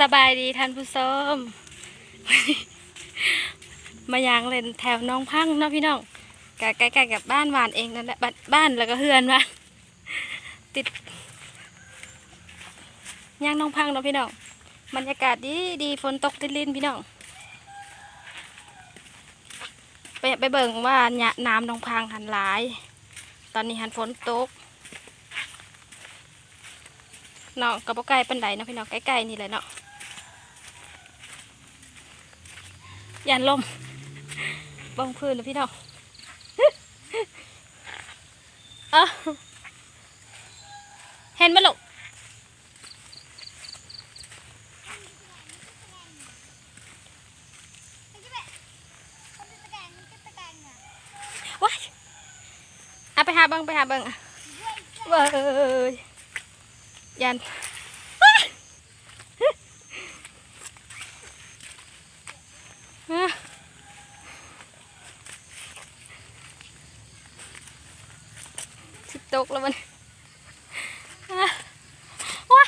สบายดีท่านผู้ชมมายางเล่นแถวหน้องพังเนาะพี่น้องกใกล้ๆกับบ้านหวานเองนั่นแหละบ้านบ้านแล้วก็เฮือนว่าติดย่างหน้องพังเนาะพี่น้องบรรยากาศดีดีฝนตกติลินพี่น้องไปไปเบิ่งว่าเนี่ยน้ำหน้องพังหันหลาย ตอนนี้หันฝนตกเนาะกับใกล้ปันไดเนาะพี่น้องใกล้ๆนี่แหละเนาะ ยันลมบงพื้นเลยพี่น้องเอ้าเห็นไหมลูกว้ายเอาไปหาเบิงไปหาเบิงเว้ยยัน อะสิ ตกแล้วมันอะว้า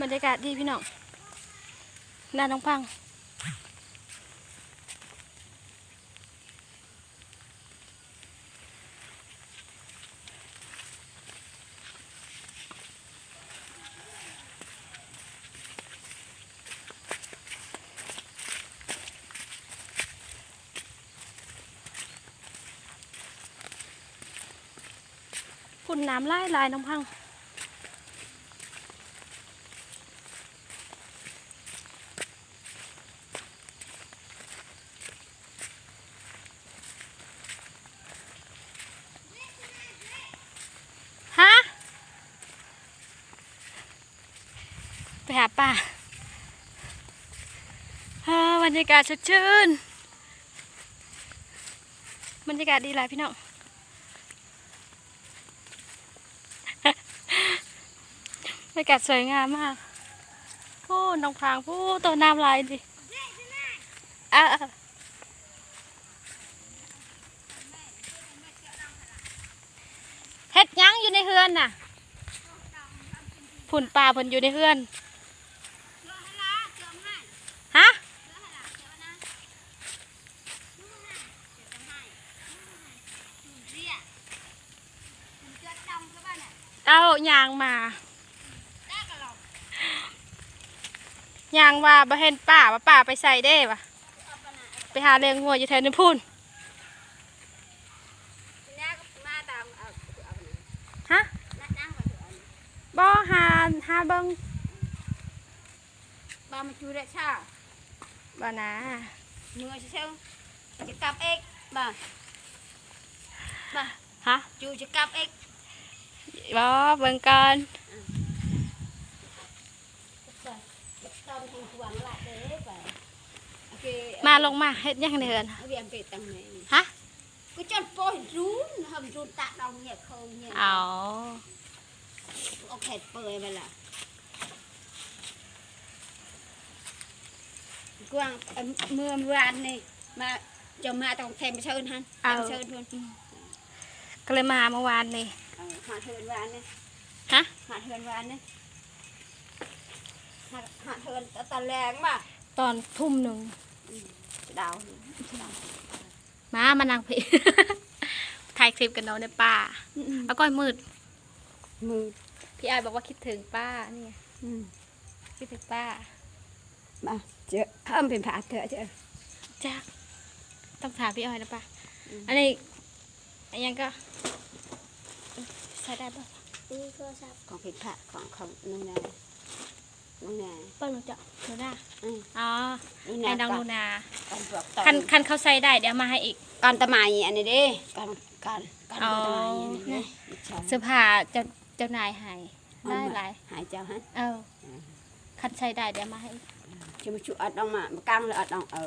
บรรยากาศดีพี่น้องหน้าน้องพัง ฝุ่นน้ำไล่ลายน้องพังฮะไปหาป่าเฮ้อบรรยากาศสดชื่น บรรยากาศดีหลายพี่น้อง บรรยากาศสวยงามมากผู้น้องพรางผู้ตัวน้ำลายดิอะเฮ็ดยังอยู่ในเฮือนน่ะผุ่นปลาผุ่นอยู่ในเฮือน ฮะ เอายางมา ยางว่าบ่เห็นป่าว่าป่าไปใส่ได้ปะไปหาเลี้ยงงัวอยู่แถวนี้พูนฮะบ่หาหาเบิง bà mà chui lại sao บ่นะ mưa sẽ sao chỉ cặp ếch bà bà ฮะ chui chỉ cặp ếch บ่เบิ่งก่อน มาลงมาเฮ็ดยังเดินเอฮะก็จนโปอยรุนทมรุนตะดองเนี่ยเขาเนี่ยเอาเอาแขนเปิดไปละกวางเมื่อวานนี่มาจะมาต้องแทมเชิญท่านเชิญทุนก็เลยมาเมื่อวานนี่หาเทินวานนี่ฮะมาเชิญวานนี่ hạt hườn ta ta lèng mà ตอนทุ่มหนึ่ง đào มามานั่งพี่ถ่ายคลิปกันเนาะในป่าแล้วก็มืด mưa พี่อายบอกว่าคิดถึงป้านี่ไง ừ. คิดถึงป้า mà chứ không phải phạt nữa chứ จ้าต้องถามพี่ออยนะป้าอืม อันนี้อันยังก็ใช้ได้ป่ะ còn phải phạt còn không nung nè nung nè เปิ้ลหนูจะหนูนา ừ. อ๋อ nung ให้ nè น้องหนู còn นา còn vượt คัน tàu คันเขาใส่ได้เดี๋ยวเอามาให้อีก con ta mày anh này đi con con con Ờ, ta mày anh nè. này đi เสื้อผ้าเจ้าเจ้านายให้ได้หลาย hai cháu hết เออคันใส่ได้เดี๋ยวเอามาให้อีก chứ mà chú ở đâu mà mà căng là ở đâu ở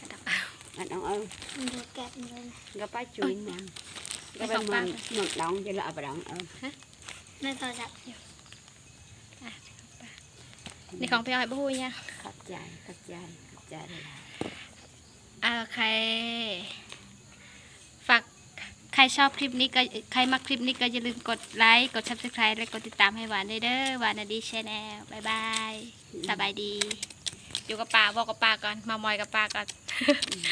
ระดับเอา ở đâu ở ดูแกะเลย gặp ba chui nè Cái gặp phòng ba bác mừng mừng đóng chứ là ở đâu ở ในโทรศัพท์อยู่ นี่ของพี่อ้อยบ่ฮู้เนี่ยขอบใจขอบใจขอบใจเลยนะอ่าใครฝากใครชอบคลิปนี้ก็ใครมักคลิปนี้ก็อย่าลืมกดไลค์กด subscribe และกดติดตามให้หวานด้วยเด้อหวานอดีชแนลบายบายสบายดี อยู่กับป่าบอกกับป่าก่อนมามอยกับป่าก่อนอืม